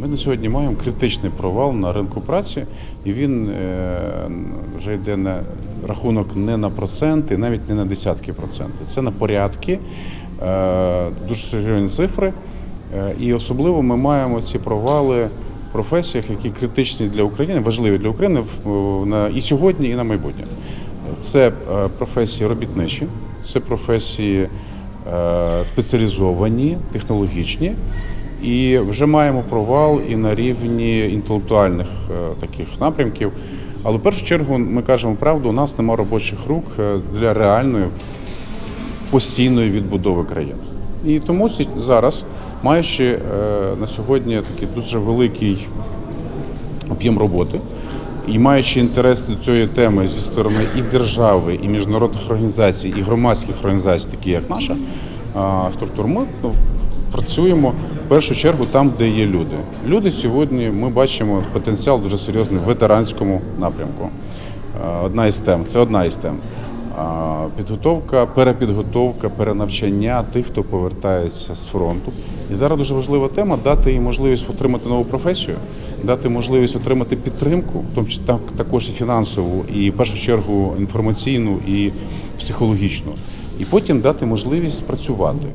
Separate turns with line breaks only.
Ми на сьогодні маємо критичний провал на ринку праці, і він е, вже йде на рахунок не на проценти, навіть не на десятки процентів. Це на порядки, е, дуже серйозні цифри. Е, І особливо ми маємо ці провали в професіях, які критичні для України, важливі для України і сьогодні, і на майбутнє. Це професії робітничі, це професії спеціалізовані, технологічні. І вже маємо провал і на рівні інтелектуальних е, таких напрямків. Але в першу чергу ми кажемо правду, у нас немає робочих рук е, для реальної постійної відбудови країни. І тому зараз, маючи е, на сьогодні такий дуже великий об'єм роботи, і маючи інтерес до цієї теми зі сторони і держави, і міжнародних організацій, і громадських організацій, такі як наша структура, ми ну, працюємо в першу чергу там, де є люди. Люди сьогодні ми бачимо потенціал дуже серйозний в ветеранському напрямку. Одна із тем, це одна із тем. Підготовка, перепідготовка, перенавчання тих, хто повертається з фронту. І зараз дуже важлива тема дати їм можливість отримати нову професію, дати можливість отримати підтримку, в тому числі також і фінансову, і в першу чергу інформаційну і психологічну, і потім дати можливість працювати.